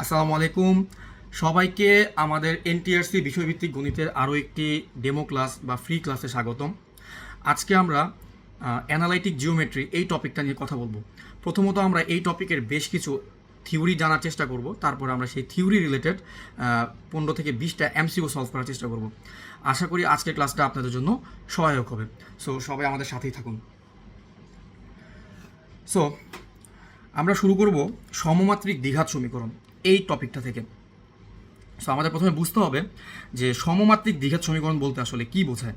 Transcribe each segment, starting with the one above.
আসসালামু আলাইকুম। সবাইকে আমাদের এনটিআরসি বিষয়ভিত্তিক গণিতের আরও একটি ডেমো ক্লাস বা ফ্রি ক্লাসে স্বাগতম। আজকে আমরা অ্যানালাইটিক জিওমেট্রি এই টপিকটা নিয়ে কথা বলব। প্রথমত আমরা এই টপিকের বেশ কিছু থিওরি জানার চেষ্টা করব। তারপর আমরা সেই থিওরি রিলেটেড পনেরো থেকে বিশটা এমসিও সলভ করার চেষ্টা করব। আশা করি আজকের ক্লাসটা আপনাদের জন্য সহায়ক হবে। সো সবাই আমাদের সাথেই থাকুন। সো আমরা শুরু করব সমমাত্রিক দ্বিঘাত সমীকরণ। এই টপিকটা থেকে। সো আমাদের প্রথমে বুঝতে হবে যে সমমাত্রিক দ্বিঘাত সমীকরণ বলতে আসলে কি বোঝায়।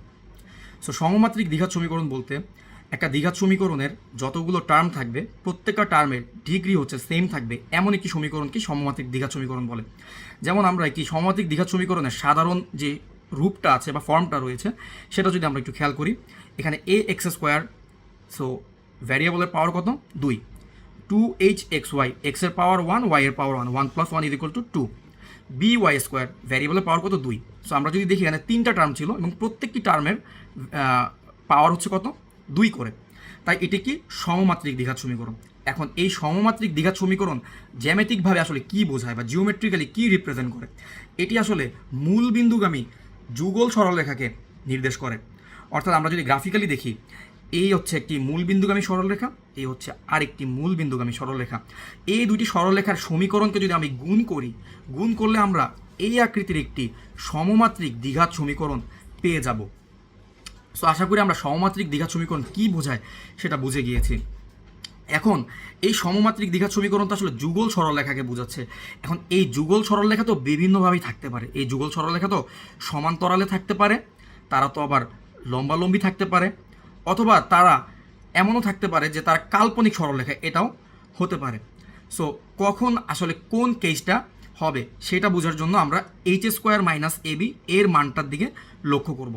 সো সমমাত্রিক দ্বিঘাত সমীকরণ বলতে একটা দ্বিঘাত সমীকরণের যতগুলো টার্ম থাকবে, প্রত্যেকটা টার্মের ডিগ্রি হচ্ছে সেম থাকবে, এমন একটি সমীকরণকে সমমাত্রিক দ্বিঘাত সমীকরণ বলে। যেমন আমরা একটি সমমাত্রিক দ্বিঘাত সমীকরণের সাধারণ যে রূপটা আছে বা ফর্মটা রয়েছে, সেটা যদি আমরা একটু খেয়াল করি, এখানে এ এক্স স্কোয়ার সো ভ্যারিয়েবলের পাওয়ার কত? দুই। টু এইচ এক্স ওয়াই এক্সের পাওয়ার ওয়ান ওয়াই এর power one one plus one equal to two B Y square ভ্যারিয়েবলের পাওয়ার কত? দুই। সো আমরা যদি দেখি এখানে তিনটা টার্ম ছিল এবং প্রত্যেকটি টার্মের পাওয়ার হচ্ছে কত? দুই করে। তাই এটি কি সমমাত্রিক দ্বিঘাত সমীকরণ? এখন এই সমমাত্রিক দ্বিঘাত সমীকরণ জ্যামেটিকভাবে আসলে কি বোঝায় বা জিওমেট্রিক্যালি কি রিপ্রেজেন্ট করে? এটি আসলে মূল বিন্দুগামী যুগল সরলরেখাকে নির্দেশ করে। অর্থাৎ আমরা যদি গ্রাফিক্যালি দেখি এই হচ্ছে একটি মূল বিন্দুগামী সরলরেখা, এই হচ্ছে আরেকটি মূল বিন্দুগামী সরলরেখা। এই দুটি সরলরেখার সমীকরণকে যদি আমি গুণ করি, গুণ করলে আমরা এই আকৃতির একটি সমমাত্রিক দ্বিঘাত সমীকরণ পেয়ে যাব। সো আশা করি আমরা সমমাত্রিক দ্বিঘাত সমীকরণ কি বোঝায় সেটা বুঝে গিয়েছি। এখন, এই সমমাত্রিক দ্বিঘাত সমীকরণ তো আসলে যুগল সরলরেখাকে বোঝাচ্ছে। এখন, এই যুগল সরলরেখা তো বিভিন্নভাবেই থাকতে পারে। এই যুগল সরলরেখা তো সমান্তরালে থাকতে পারে, তারা তো আবার লম্বালম্বি থাকতে পারে। অথবা তারা এমনও থাকতে পারে যে তারা কাল্পনিক সরলরেখা এটাও হতে পারে। সো কখন আসলে কোন কেসটা হবে সেটা বোঝার জন্য আমরা H square minus A B এর মানটার দিকে লক্ষ্য করব।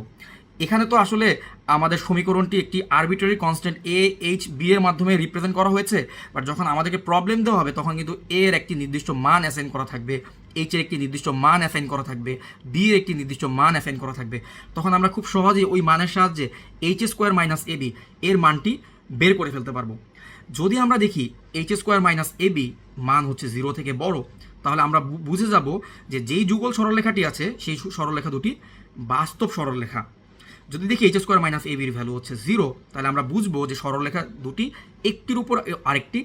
এখানে তো আসলে আমাদের সমীকরণটি একটি arbitrary constant A H B এর মাধ্যমে রিপ্রেজেন্ট করা হয়েছে বাট যখন আমাদেরকে প্রবলেম দেওয়া হবে, তখন কিন্তু এর একটি নির্দিষ্ট মান অ্যাসাইন করা থাকবে। এইচ এর একটি নির্দিষ্ট মান অ্যাসাইন করা থাকবে বি এর একটি নির্দিষ্ট মান অ্যাসাইন করা থাকবে। তখন আমরা খুব সহজেই ওই মানের সাহায্যে H square minus A B এর মানটি বের করে ফেলতে পারব। যদি আমরা দেখি H square minus A B মান হচ্ছে জিরো থেকে বড়, তাহলে আমরা বুঝে যাব যে যেই যুগল সরলরেখাটি আছে, সেই সরলরেখা দুটি বাস্তব সরলরেখা। যদি দেখি এইচ স্কোয়ার মাইনাস এ বির ভ্যালু হচ্ছে জিরো তাহলে আমরা বুঝব যে সরলরেখা দুটি একটির উপর আরেকটি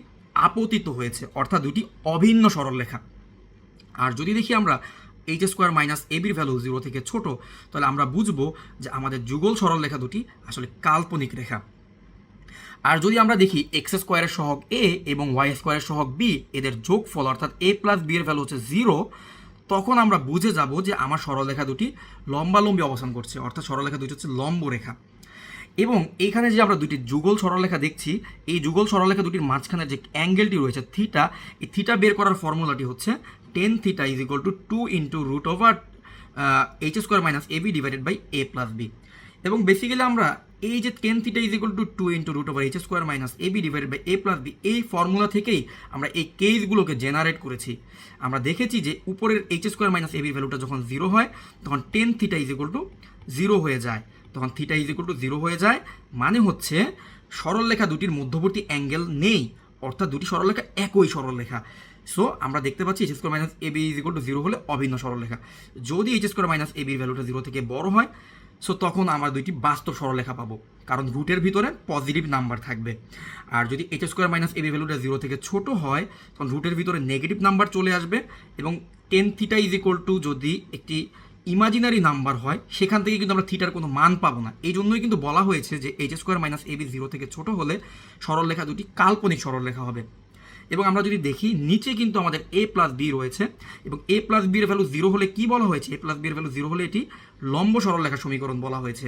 আপতিত হয়েছে, অর্থাৎ দুটি অভিন্ন সরলরেখা। আর যদি দেখি আমরা এইচ স্কোয়ার মাইনাস এ বির ভ্যালু জিরো থেকে ছোট, তাহলে আমরা বুঝব যে আমাদের যুগল সরলরেখা দুটি আসলে কাল্পনিক রেখা। আর যদি আমরা দেখি এক্স স্কোয়ারের সহগ এ এবং ওয়াই স্কোয়ারের সহগ বি এদের যোগফল অর্থাৎ এ প্লাস বি এর ভ্যালু হচ্ছে জিরো তখন আমরা বুঝে যাব যে আমার সরলরেখা দুটি লম্বালম্বি অবস্থান করছে, অর্থাৎ সরলরেখা দুটি হচ্ছে লম্ব রেখা। এবং এইখানে যে আমরা দুটি যুগল সরলরেখা দেখছি, এই যুগল সরলরেখা দুটির মাঝখানে যে অ্যাঙ্গেলটি রয়েছে থিটা এই থিটা বের করার ফর্মুলাটি হচ্ছে tan theta is equal to two into root over H square minus A B divided by A plus B এবং বেসিক্যালি আমরা এই যে tan theta is equal to two into root over H square minus A B divided by A plus B এই formula থেকেই আমরা এই কেসগুলোকে generate করেছি। আমরা দেখেছি যে উপরের এইচ স্কোয়ার মাইনাস এ বির ভ্যালুটা যখন জিরো হয়, তখন tan theta is equal to zero হয়ে যায়। তখন theta is equal to zero হয়ে যায় মানে হচ্ছে সরলরেখা দুটির মধ্যবর্তী অ্যাঙ্গেল নেই, অর্থাৎ দুটি সরলরেখা একই সরলরেখা। সো আমরা দেখতে পাচ্ছি H square minus A B is equal to zero হলে অভিন্ন সরলরেখা। যদি এইচ স্কোয়ার মাইনাস এ বির ভ্যালুটা জিরো থেকে বড় হয় সো তখন আমরা দুইটি বাস্তব সরলরেখা পাবো, কারণ রুটের ভিতরে পজিটিভ নাম্বার থাকবে। আর যদি H square minus A B ভ্যালুটা জিরো থেকে ছোট হয়, তখন রুটের ভিতরে নেগেটিভ নাম্বার চলে আসবে এবং tan theta is equal to যদি একটি ইমাজিনারি নাম্বার হয়, সেখান থেকে কিন্তু আমরা থিটার কোনো মান পাবো না। এই জন্যই কিন্তু বলা হয়েছে যে H square minus A B zero থেকে ছোট হলে সরলরেখা দুটি কাল্পনিক সরলরেখা হবে। এবং আমরা যদি দেখি, নিচে কিন্তু আমাদের এ প্লাস বি রয়েছে এবং এ প্লাস বির ভ্যালু জিরো হলে কি বলা হয়েছে? এ প্লাস বির ভ্যালু জিরো হলে এটি লম্ব সরলরেখা সমীকরণ বলা হয়েছে।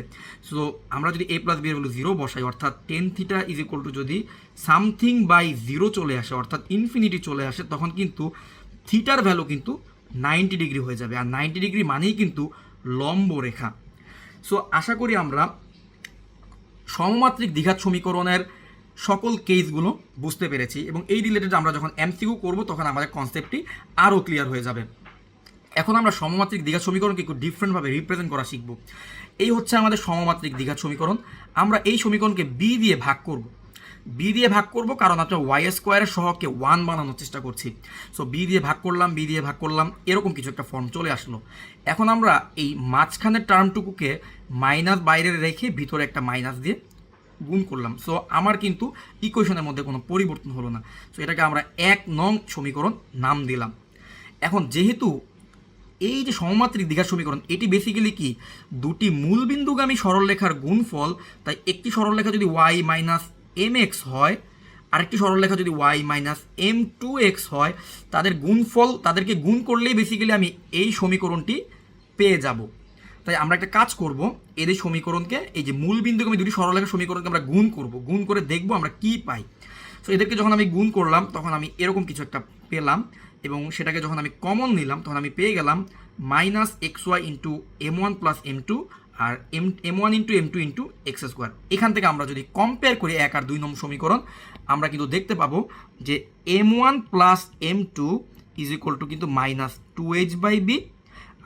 সো আমরা যদি এ প্লাস বির ভ্যালু জিরো বসাই, অর্থাৎ tan theta is equal to যদি সামথিং বাই জিরো চলে আসে, অর্থাৎ ইনফিনিটি চলে আসে, তখন কিন্তু থিটার ভ্যালু কিন্তু নাইনটি ডিগ্রি হয়ে যাবে। আর নাইনটি ডিগ্রি মানেই কিন্তু লম্ব রেখা। সো আশা করি আমরা সমমাত্রিক দ্বিঘাত সমীকরণের সকল কেসগুলো বুঝতে পেরেছি এবং এই রিলেটেড আমরা যখন এমসিকিউ করব, তখন আমাদের কনসেপ্টটি আরও ক্লিয়ার হয়ে যাবে। এখন আমরা সমমাত্রিক দ্বিঘাত সমীকরণকে একটু ডিফারেন্টভাবে রিপ্রেজেন্ট করা শিখব। এই হচ্ছে আমাদের সমমাত্রিক দ্বিঘাত সমীকরণ। আমরা এই সমীকরণকে বি দিয়ে ভাগ করব। বি দিয়ে ভাগ করব কারণ আপনার ওয়াই স্কোয়ারের সহকে ওয়ান বানানোর চেষ্টা করছি। সো বি দিয়ে ভাগ করলাম বি দিয়ে ভাগ করলাম, এরকম কিছু একটা ফর্ম চলে আসলো। এখন আমরা এই মাঝখানের টার্মটুকুকে মাইনাস বাইরে রেখে ভিতরে একটা মাইনাস দিয়ে গুণ করলাম। সো আমার কিন্তু ইকুয়েশনের মধ্যে কোনো পরিবর্তন হলো না। সো এটাকে আমরা এক নং সমীকরণ নাম দিলাম। এখন যেহেতু এই যে সমমাত্রিক দীঘার সমীকরণ, এটি বেসিক্যালি কি? দুটি মূলবিন্দুগামী সরলরেখার গুণফল, তাই একটি সরলরেখা যদি ওয়াই মাইনাস এম এক্স হয়, আরেকটি সরলরেখা যদি Y minus M two X হয়, তাদের গুণফল, তাদেরকে গুণ করলেই বেসিক্যালি আমি এই সমীকরণটি পেয়ে যাব। তাই আমরা একটা কাজ করব এদের সমীকরণকে, এই যে মূল বিন্দুকে আমি দুটি সরলরেখা সমীকরণকে আমরা গুণ করব, গুণ করে দেখব আমরা কি পাই। সো এদেরকে যখন আমি গুণ করলাম, তখন আমি এরকম কিছু একটা পেলাম এবং সেটাকে যখন আমি কমন নিলাম, তখন আমি পেয়ে গেলাম minus X Y into M one plus M two আর M M one into M two into X square এখান থেকে আমরা যদি কম্পেয়ার করি এক আর দুই নম্বর সমীকরণ, আমরা কিন্তু দেখতে পাবো যে M one plus M two is equal to কিন্তু minus two H by B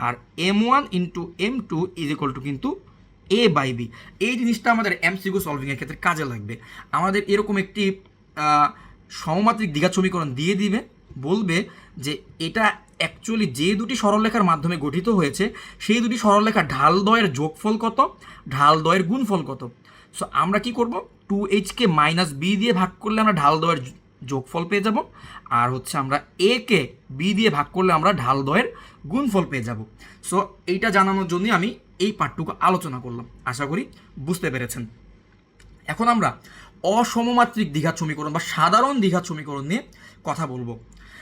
R M one into M two is equal to কিন্তু এ বাই বি এই জিনিসটা আমাদের এমসিকিউ সলভিংয়ের ক্ষেত্রে কাজে লাগবে। আমাদের এরকম একটি সমমাত্রিক দ্বিঘাত সমীকরণ দিয়ে দিবে, বলবে যে এটা অ্যাকচুয়ালি যে দুটি সরলরেখার মাধ্যমে গঠিত হয়েছে, সেই দুটি সরলরেখা ঢাল দয়ের যোগফল কত? ঢাল দয়ের গুণফল কত? সো আমরা কি করব? টু এইচকে মাইনাস বি দিয়ে ভাগ করলে আমরা ঢাল দয়ের যোগফল পেয়ে যাব। আর হচ্ছে আমরা এ কে বি দিয়ে ভাগ করলে আমরা ঢাল দয়ের গুণফল পেয়ে যাব। সো এইটা জানানোর জন্যই আমি এই পাঠটুকু আলোচনা করলাম। আশা করি বুঝতে পেরেছেন। এখন আমরা অসমমাত্রিক দ্বিঘাত সমীকরণ বা সাধারণ দ্বিঘাত সমীকরণ নিয়ে কথা বলব।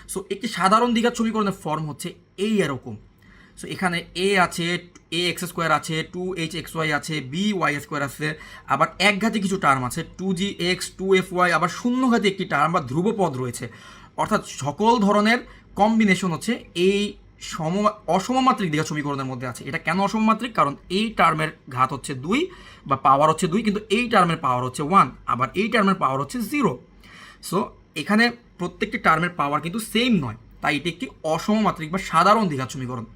সো একটি সাধারণ দ্বিঘাত সমীকরণের ফর্ম হচ্ছে এই এরকম সো এখানে এ আছে এ এক্স স্কোয়ার আছে টু এইচ এক্স ওয়াই আছে বি ওয়াই স্কোয়ার আছে, আবার একঘাতে কিছু টার্ম আছে two G X two F Y আবার শূন্যঘাতে একটি টার্ম বা ধ্রুবপদ রয়েছে। অর্থাৎ সকল ধরনের কম্বিনেশন হচ্ছে এই সম, অসমমাত্রিক দ্বিঘাত সমীকরণের মধ্যে আছে। এটা কেন অসমমাত্রিক? কারণ এই টার্মের ঘাত হচ্ছে দুই বা পাওয়ার হচ্ছে দুই, কিন্তু এই টার্মের পাওয়ার হচ্ছে ওয়ান আবার এই টার্মের পাওয়ার হচ্ছে জিরো সো এখানে প্রত্যেকটি টার্মের পাওয়ার কিন্তু সেম নয়, তাই এটি একটি অসমমাত্রিক বা সাধারণ দ্বিঘাত সমীকরণ।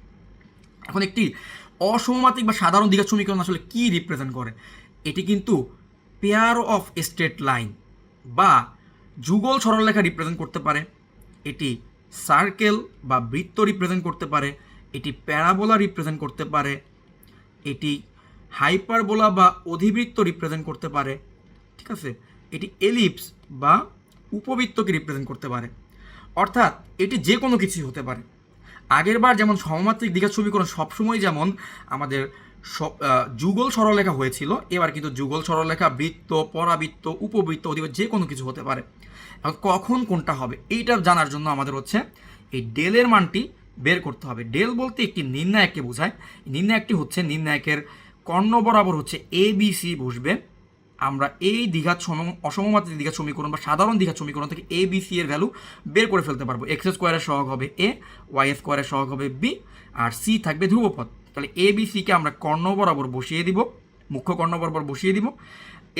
এখন একটি অসমমাত্রিক বা সাধারণ দ্বিঘাত সমীকরণ আসলে কি রিপ্রেজেন্ট করে? এটি কিন্তু পেয়ার অফ স্ট্রেট লাইন বা যুগল সরলরেখা রিপ্রেজেন্ট করতে পারে। এটি সার্কেল বা বৃত্ত রিপ্রেজেন্ট করতে পারে। এটি প্যারাবোলা রিপ্রেজেন্ট করতে পারে। এটি হাইপারবোলা বা অধিবৃত্ত রিপ্রেজেন্ট করতে পারে। ঠিক আছে? এটি এলিপস বা উপবৃত্তকে রিপ্রেজেন্ট করতে পারে। অর্থাৎ এটি যে কোনো কিছুই হতে পারে। আগেরবার যেমন সমমাত্রিক দ্বিঘাত সমীকরণ সবসময় যেমন আমাদের সব যুগল সরলরেখা হয়েছিল, এবার কিন্তু যুগল সরলরেখা বৃত্ত, পরাবৃত্ত, উপবৃত্ত অধিবৃত্ত যে কোনো কিছু হতে পারে। এখন কখন কোনটা হবে এইটা জানার জন্য আমাদের হচ্ছে এই ডেলের মানটি বের করতে হবে। ডেল বলতে একটি নির্ণায়ককে বোঝায়। নির্ণায়কটি হচ্ছে, নির্ণায়কের কর্ণ বরাবর হচ্ছে এ বসবে। আমরা এই দ্বিঘাত সম অসমমাত্রিক দ্বিঘাত সমীকরণ বা সাধারণ দ্বিঘাত সমীকরণ থেকে এ বি সি এর ভ্যালু বের করে ফেলতে পারব। এক্স স্কোয়ারের সহগ হবে এ ওয়াই স্কোয়ারের সহগ হবে বি আর সি থাকবে ধ্রুবপথ তাহলে এ বি সিকে আমরা কর্ণ বরাবর বসিয়ে দিব, মুখ্য কর্ণ বরাবর বসিয়ে দিব।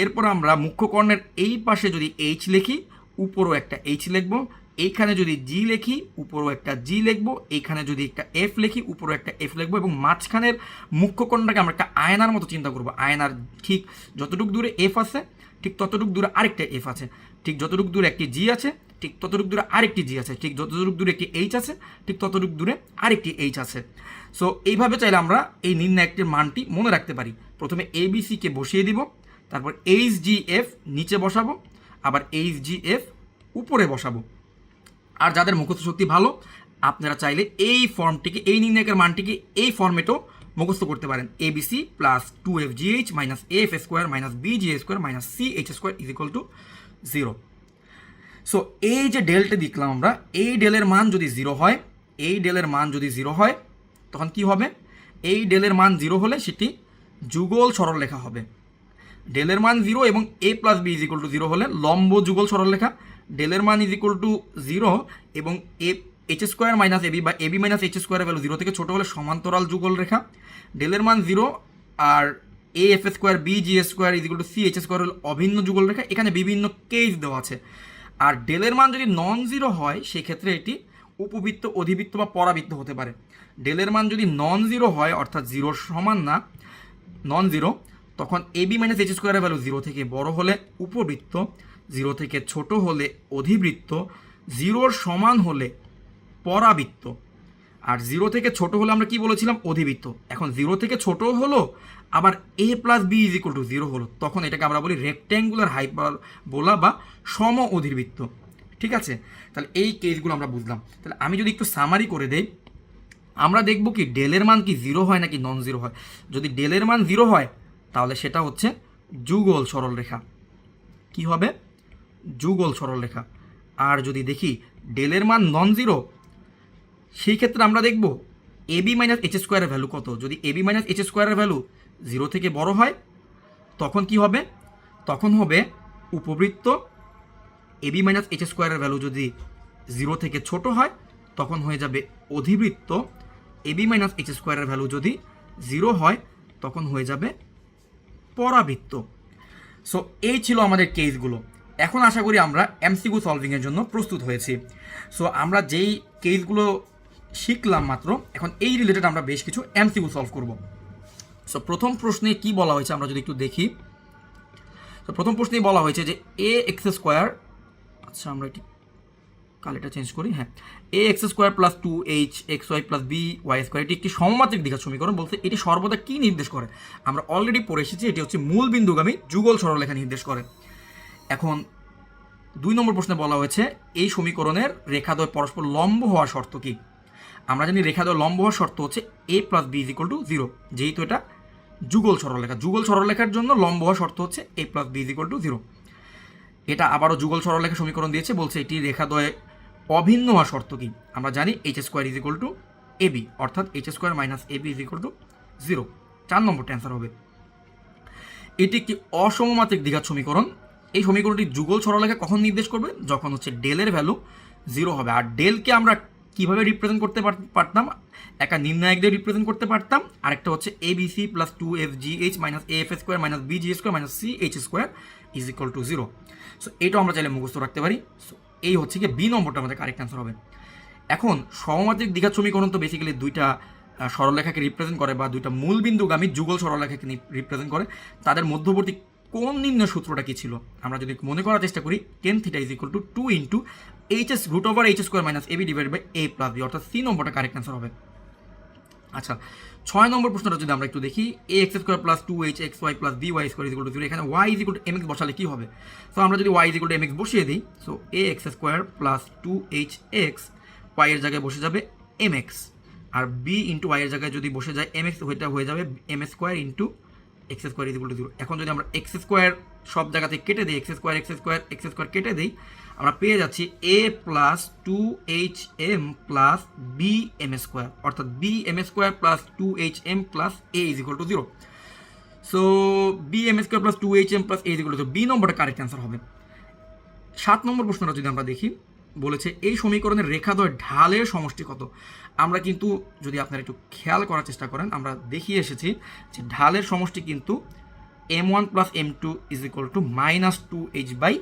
এরপর আমরা মুখ্য কর্ণের এই পাশে যদি এইচ লিখি, উপরও একটা এইচ লিখব। এইখানে যদি জি লেখি, উপরও একটা জি লিখব। এইখানে যদি একটা এফ লিখি, উপরও একটা এফ লিখব এবং মাঝখানের মুখ্য কর্ণটাকে আমরা একটা আয়নার মতো চিন্তা করব। আয়নার ঠিক যতটুকু দূরে এফ আছে, ঠিক ততটুকু দূরে আরেকটা এফ আছে, ঠিক যতটুকু দূরে একটি জি আছে, ঠিক ততটুক দূরে আরেকটি জি আছে, ঠিক যতটুক দূরে একটি এইচ আছে, ঠিক ততটুকু দূরে আরেকটি এইচ আছে। সো এইভাবে চাইলে আমরা এই নির্ণায়কটির মানটি মনে রাখতে পারি। প্রথমে এ বি বসিয়ে দিব, তারপর এইচ জি এফ নিচে বসাবো, আবার এইচ জি এফ উপরে বসাবো। আর যাদের মুখস্থ শক্তি ভালো, আপনারা চাইলে এই ফর্মটিকে, এই নির্ণায়কের মানটিকে এই ফর্মেটেও মুখস্থ করতে পারেন। A B C plus two F G H minus F square minus B G square minus C H square is equal to zero so এই যে ডেলটা দেখলাম আমরা, এই ডেলের মান যদি জিরো হয়, এই ডেলের মান যদি জিরো হয়, তখন কি হবে? এই ডেলের মান জিরো হলে সেটি যুগল সরল লেখা হবে। ডেলের মান জিরো এবং A plus B is equal to zero হলে লম্ব যুগল সরলরেখা ডেলের মান ইজ ইকুয়াল টু জিরো এবং A H square minus A B বা এবি মাইনাস এইচ স্কোয়ারের ভ্যালু জিরো থেকে ছোটো হলে সমান্তরাল যুগল রেখা। ডেলের মান zero R A F square B G square is equal to C H square হলো অভিন্ন যুগল রেখা। এখানে বিভিন্ন কেস দেওয়া আছে। আর ডেলের মান যদি নন জিরো হয়, সেক্ষেত্রে এটি উপবৃত্ত, অধিবৃত্ত বা পরাবৃত্ত হতে পারে। ডেলের মান যদি নন জিরো হয়, অর্থাৎ জিরোর সমান না নন জিরো তখন এ বি মাইনাস এইচ স্কোয়ারের ভ্যালু জিরো থেকে বড় হলে উপবৃত্ত জিরো থেকে ছোট হলে অধিবৃত্ত, জিরোর সমান হলে পরাবৃত্ত। আর জিরো থেকে ছোট হলে আমরা কি বলেছিলাম? অধিবৃত্ত। এখন জিরো থেকে ছোট হলো, আবার A plus B is equal to zero হলো। তখন এটাকে আমরা বলি রেক্ট্যাঙ্গুলার হাইপার বলা বা সম অধিবৃত্ত। ঠিক আছে? তাহলে এই কেসগুলো আমরা বুঝলাম। তাহলে আমি যদি একটু সামারি করে দেই, আমরা দেখব কি ডেলের মান কি জিরো হয় নাকি নন জিরো হয়? যদি ডেলের মান জিরো হয়, তাহলে সেটা হচ্ছে যুগল সরলরেখা। কি হবে? যুগল সরলরেখা আর যদি দেখি ডেলের মান নন জিরো সেই ক্ষেত্রে আমরা দেখব এবি মাইনাস এইচ স্কোয়ারের ভ্যালু কত। যদি এবি মাইনাস এইচ স্কোয়ারের ভ্যালু জিরো থেকে বড় হয়, তখন কি হবে? তখন হবে উপবৃত্ত এবি মাইনাস এইচ স্কোয়ারের ভ্যালু যদি জিরো থেকে ছোট হয়, তখন হয়ে যাবে অধিবৃত্ত এবি মাইনাস এইচ স্কোয়ারের ভ্যালু যদি জিরো হয়, তখন হয়ে যাবে পরাবৃত্ত। সো এই ছিল আমাদের কেসগুলো এখন আশা করি আমরা এমসিকিউ সলভিংয়ের জন্য প্রস্তুত হয়েছি। সো আমরা যেই কেসগুলো শিখলাম মাত্র, এখন এই রিলেটেড আমরা বেশ কিছু এমসিকিউ সলভ করব। সো প্রথম প্রশ্নে কি বলা হয়েছে আমরা যদি একটু দেখি। তো প্রথম প্রশ্নেই বলা হয়েছে যে এ এক্স স্কোয়ার আচ্ছা আমরা এটি কালিটা চেঞ্জ করি হ্যাঁ। A X square plus two H X Y plus B Y square এটি একটি সমমাত্রিক দীঘা সমীকরণ। বলতে এটি সর্বদা কি নির্দেশ করে? আমরা অলরেডি পড়ে এসেছি, এটি হচ্ছে মূল বিন্দুগামী যুগল সরলরেখা নির্দেশ করে। এখন দুই নম্বর প্রশ্নে বলা হয়েছে, এই সমীকরণের রেখাদ্বয় পরস্পর লম্ব হওয়ার শর্ত কি? আমরা জানি রেখাদ্বয় লম্ব হওয়ার শর্ত হচ্ছে A plus B is equal to zero যেহেতু এটা যুগল সরলরেখা যুগল সরলরেখার জন্য লম্ব হওয়ার শর্ত হচ্ছে A plus B is equal to zero এটা আবারও যুগল সরলরেখা সমীকরণ দিয়েছে, বলছে এটি রেখাদ্বয়ে অভিন্ন হওয়ার শর্ত কি? আমরা জানি H square is two A B অর্থাৎ H square minus A B is two zero চার নম্বরটা অ্যান্সার হবে। এটি একটি অসমমাত্রিক দ্বিঘাত সমীকরণ। এই সমীকরণটি যুগল সরলরেখা কখন নির্দেশ করবে? যখন হচ্ছে ডেলের ভ্যালু জিরো হবে। আর ডেলকে আমরা কীভাবে রিপ্রেজেন্ট করতে পার- পারতাম? একটা নির্ণায়ক দিয়ে রিপ্রেজেন্ট করতে পারতাম। আরেকটা হচ্ছে A B C plus two F G H minus A F square minus B G square minus C H square is equal to zero so এটাও আমরা চাইলে মুখস্থ রাখতে পারি। সো এই হচ্ছে কি বি নম্বরটা আমাদের কারেক্ট অ্যান্সার হবে। এখন সমমাত্রিক দ্বিঘাত সমীকরণ তো বেসিক্যালি দুইটা সরলরেখাকে রিপ্রেজেন্ট করে বা দুইটা মূল বিন্দুগামী যুগল সরলরেখাকে রিপ্রেজেন্ট করে। তাদের মধ্যবর্তী কোন নিম্ন সূত্রটা কি ছিল? আমরা যদি মনে করার চেষ্টা করি tan theta is equal to two into H S root over H square minus A B divide by A plus B অর্থাৎ সি নম্বরটা কারেক্ট অ্যান্সার হবে। আচ্ছা ছয় নম্বর প্রশ্নটা যদি আমরা একটু দেখি A X square plus two H X Y plus B Y square equal to zero এখানে Y is equal to M X বসালে কী হবে? সো আমরা যদি Y is equal to M X বসিয়ে দিই so A X square plus two H X Y এর জায়গায় বসে যাবে এম এক্স আর বি ইন্টু ওয়াই এর জায়গায় যদি বসে যায় এম এক্স হয়ে যাবে M square into X square is two zero এখন যদি আমরা এক্স স্কোয়ার সব জায়গাতে কেটে দিই X square X square X square কেটে দিই, আমরা পেয়ে যাচ্ছি A plus two H M plus B M square অর্থাৎ B M square plus two H M plus A is equal to zero so B M square plus two H M plus A is equal to B নম্বরটা correct answer হবে। সাত নম্বর প্রশ্নটা যদি আমরা দেখি বলেছে, এই সমীকরণের রেখাদ্বয় ঢালের সমষ্টি কত? আমরা কিন্তু যদি আপনারা একটু খেয়াল করার চেষ্টা করেন, আমরা দেখিয়ে এসেছি যে ঢালের সমষ্টি কিন্তু M one plus M two is equal to minus two H by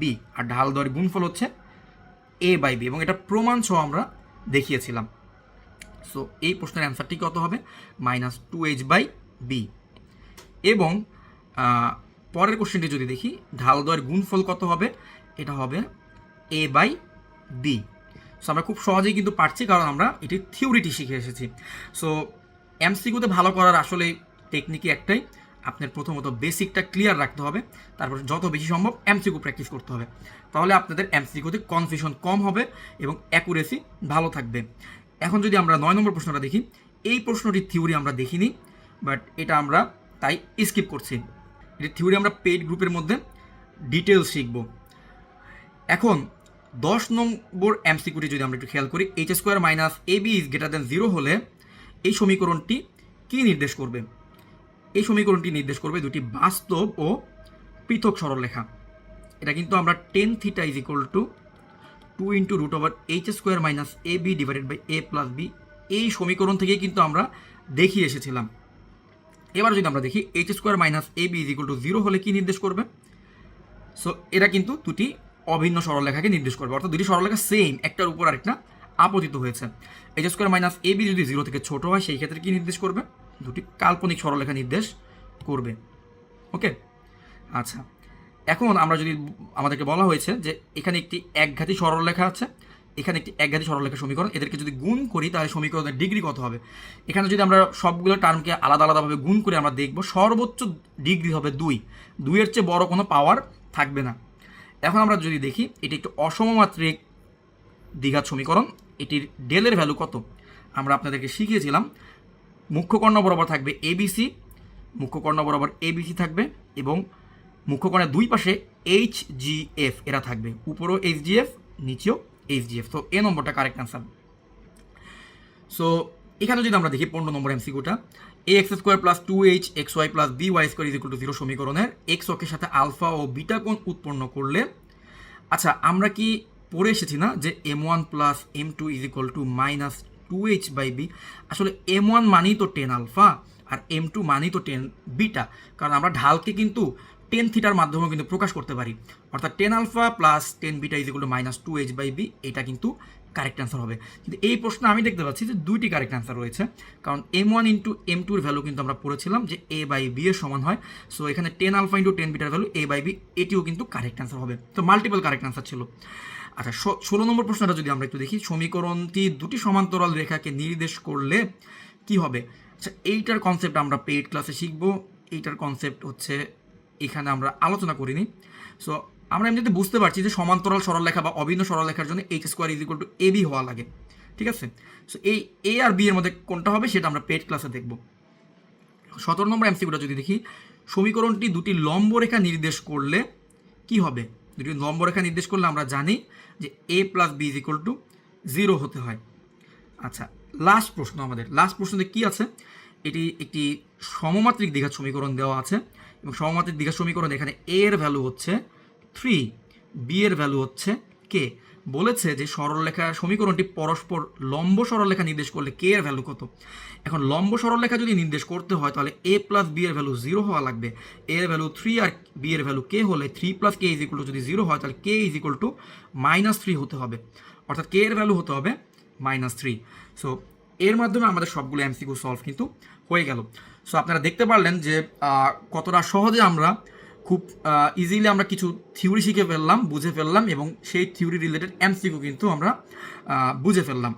B আর ঢাল দয়ের গুণফল হচ্ছে এ বাই বি এবং এটা প্রমাণ সহ আমরা দেখিয়েছিলাম। সো এই প্রশ্নের অ্যান্সারটি কত হবে? Minus two H by B এবং পরের কোশ্চেনটি যদি দেখি, ঢাল দয়ের গুণফল কত হবে? এটা হবে এ বাই বি সো আমরা খুব সহজেই কিন্তু পারছি কারণ আমরা এটি থিওরিটি শিখে এসেছি। সো এমসিকিউতে ভালো করার আসলে টেকনিকই একটাই। আপনার প্রথমত বেসিকটা ক্লিয়ার রাখতে হবে। তারপর যত বেশি সম্ভব এমসিকিউ প্র্যাকটিস করতে হবে। তাহলে আপনাদের এমসিকিউতে কনফিউশন কম হবে এবং অ্যাকুরেসি ভালো থাকবে। এখন যদি আমরা নয় নম্বর প্রশ্নটা দেখি, এই প্রশ্নটির থিওরি আমরা দেখিনি, বাট এটা আমরা তাই স্কিপ করছি। এটি থিওরি আমরা পেইড গ্রুপের মধ্যে ডিটেলস শিখব। এখন দশ নম্বর এমসিকিউটি যদি আমরা একটু খেয়াল করি H square minus A B is greater than zero হলে এই সমীকরণটি কী নির্দেশ করবে? এই সমীকরণটি নির্দেশ করবে দুটি বাস্তব ও পৃথক সরলরেখা এটা কিন্তু আমরা tan theta is equal to two into root over H square minus A B divided by A plus B এই সমীকরণ থেকেই কিন্তু আমরা দেখিয়ে এসেছিলাম। এবার যদি আমরা দেখি H square minus A B is equal to zero হলে কি নির্দেশ করবে? সো এটা কিন্তু দুটি অভিন্ন সরলরেখাকে নির্দেশ করবে। অর্থাৎ দুটি সরলরেখা সেম একটার উপর আরেকটা আপতিত হয়েছে। H square minus A B যদি জিরো থেকে ছোট হয়, সেই ক্ষেত্রে কি নির্দেশ করবে? দুটি কাল্পনিক সরলরেখা নির্দেশ করবে। ওকে আচ্ছা। এখন আমরা যদি আমাদেরকে বলা হয়েছে যে এখানে একটি একঘাতি সরলরেখা আছে, এখানে একটি একঘাতি সরলরেখা সমীকরণ, এদেরকে যদি গুণ করি, তাহলে সমীকরণের ডিগ্রি কত হবে? এখানে যদি আমরা সবগুলো টার্মকে আলাদা আলাদাভাবে গুণ করে আমরা দেখব, সর্বোচ্চ ডিগ্রি হবে দুই। দুইয়ের চেয়ে বড় কোনো পাওয়ার থাকবে না। এখন আমরা যদি দেখি, এটি একটি অসমমাত্রিক দ্বিঘাত সমীকরণ। এটির ডেলের ভ্যালু কত? আমরা আপনাদেরকে শিখিয়েছিলাম, মুখ্য কর্ণ বরাবর থাকবে এবিসি মুখ্য কর্ণ বরাবর এবিসি থাকবে এবং মুখ্য কর্ণের দুই পাশে এইচ জি এফ এরা থাকবে। উপরেও এইচ জি এফ নিচেও এইচ জি এফ তো এ নম্বরটা কারেক্ট অ্যান্সার সো এখানে যদি আমরা দেখি পনেরো নম্বর এমসিকিউটা A X square plus two H X Y plus B Y square is two zero সমীকরণের এক্স অক্ষের সাথে আলফা ও বিটা কোণ উৎপন্ন করলে আচ্ছা আমরা কি পড়ে এসেছি না যে M one plus M two is equal to minus two H by B আসলে এম ওয়ান মানেই তো টেন আলফা আর এম টু মানেই তো টেন বিটা কারণ আমরা ঢালকে কিন্তু টেন থিটার মাধ্যমে কিন্তু প্রকাশ করতে পারি। অর্থাৎ tan alpha plus tan beta is equal to minus two H by B এটা কিন্তু কারেক্ট অ্যান্সার হবে। কিন্তু এই প্রশ্ন আমি দেখতে পাচ্ছি যে দুইটি কারেক্ট অ্যান্সার রয়েছে। কারণ এম ওয়ান ইন্টু এম টুর ভ্যালু কিন্তু আমরা পড়েছিলাম যে এ বাই বি এর সমান হয়। সো এখানে টেন আলফা ইন্টু টেন বিটার ভ্যালু এ বাই বি এটিও কিন্তু কারেক্ট অ্যান্সার হবে। তো মাল্টিপল কারেক্ট অ্যান্সার ছিল। আচ্ছা ষোলো নম্বর প্রশ্নটা যদি আমরা একটু দেখি সমীকরণটি দুটি সমান্তরাল রেখাকে নির্দেশ করলে কি হবে? আচ্ছা এইটার কনসেপ্ট আমরা পেইড ক্লাসে শিখব। এইটার কনসেপ্ট হচ্ছে, এখানে আমরা আলোচনা করিনি। সো আমরা এমনিতে বুঝতে পারছি যে সমান্তরাল সরলরেখা বা অভিন্ন সরলরেখার জন্য H square is equal to A B হওয়া লাগে, ঠিক আছে? সো এই এ আর বি এর মধ্যে কোনটা হবে সেটা আমরা পেট ক্লাসে দেখব। সতেরো নম্বর এমসিকিউটা যদি দেখি, সমীকরণটি দুটি লম্ব রেখা নির্দেশ করলে কি হবে? দুটি লম্ব রেখা নির্দেশ করলে আমরা জানি যে A plus B is equal to zero হতে হয়। আচ্ছা লাস্ট প্রশ্ন আমাদের। লাস্ট প্রশ্নতে কি আছে? এটি একটি সমমাত্রিক দ্বিঘাত সমীকরণ দেওয়া আছে এবং সমমাত্রিক দ্বিঘাত সমীকরণ এখানে এ এর ভ্যালু হচ্ছে থ্রি বি এর ভ্যালু হচ্ছে কে বলেছে যে সরলরেখা সমীকরণটি পরস্পর লম্ব সরলরেখা নির্দেশ করলে কে এর ভ্যালু কত? এখন লম্ব সরলরেখা যদি নির্দেশ করতে হয়, তাহলে এ প্লাস বি এর ভ্যালু জিরো হওয়া লাগবে। এ এর ভ্যালু থ্রি আর বি এর ভ্যালু কে হলে three plus K is equal to যদি জিরো হয়, তাহলে K is equal to minus three হতে হবে। অর্থাৎ কে এর ভ্যালু হতে হবে মাইনাস থ্রি সো এর মাধ্যমে আমাদের সবগুলো এমসিকিউ সলভ কিন্তু হয়ে গেল। সো আপনারা দেখতে পারলেন যে কতটা সহজে আমরা খুব ইজিলি আমরা কিছু থিওরি শিখে ফেললাম, বুঝে ফেললাম এবং সেই থিওরি রিলেটেড এমসিকিউ কিন্তু আমরা বুঝে ফেললাম।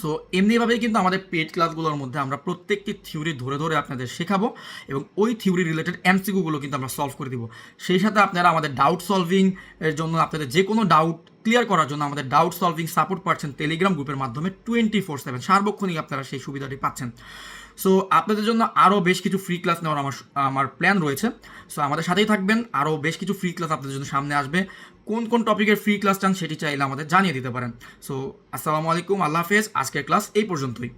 সো এমনিভাবেই কিন্তু আমাদের পেড ক্লাসগুলোর মধ্যে আমরা প্রত্যেকটি থিওরি ধরে ধরে আপনাদের শেখাবো এবং ওই থিওরি রিলেটেড এমসিকিউগুলো কিন্তু আমরা সলভ করে দিব। সেই সাথে আপনারা আমাদের ডাউট সলভিং এর জন্য আপনাদের যে কোনো ডাউট ক্লিয়ার করার জন্য আমাদের ডাউট সলভিং সাপোর্ট পাচ্ছেন টেলিগ্রাম গ্রুপের মাধ্যমে টোয়েন্টি ফোর সেভেন সার্বক্ষণিক আপনারা সেই সুবিধাটি পাচ্ছেন। সো আপনাদের জন্য আরও বেশ কিছু ফ্রি ক্লাস নেওয়ার আমার আমার প্ল্যান রয়েছে। সো আমাদের সাথেই থাকবেন। আরও বেশ কিছু ফ্রি ক্লাস আপনাদের জন্য সামনে আসবে। কোন কোন টপিকের ফ্রি ক্লাস চান সেটি চাইলে আমাদের জানিয়ে দিতে পারেন। সো আসসালামু আলাইকুম, আল্লাহ হাফেজ। আজকের ক্লাস এই পর্যন্তই।